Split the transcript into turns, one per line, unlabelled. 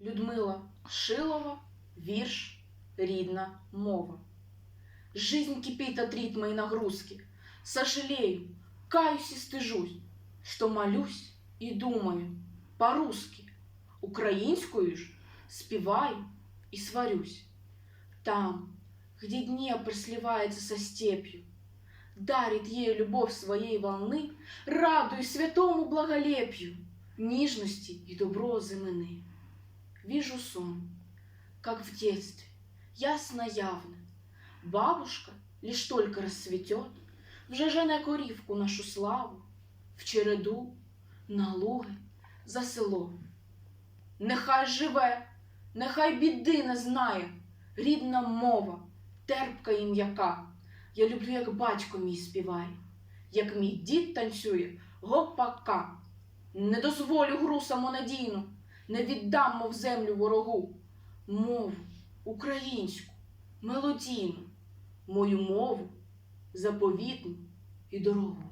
Людмила Шилова, вірш «Рідна мова». Жизнь кипит от ритма и нагрузки. Сожалею, каюсь и стыжусь, что молюсь и думаю по-русски. Украинскую ж спеваю и сварюсь. Там, где Днепр сливается со степью, дарит ей любовь своей волны, радуюсь святому благолепию, нежности и добро земны. Вижу сон, как в детстве, ясно явно. Бабушка лишь только расцветет, вже жене корівку нашу славу, в череду, на луги, за село. Нехай живе, нехай біди не знає, рідна мова, терпка і м'яка. Я люблю, як батько мій співає, як мій дід танцює гопака. Не дозволю гру самонадійну, не віддам, мов землю ворогу, мову українську, мелодійну, мою мову заповітну і дорогу.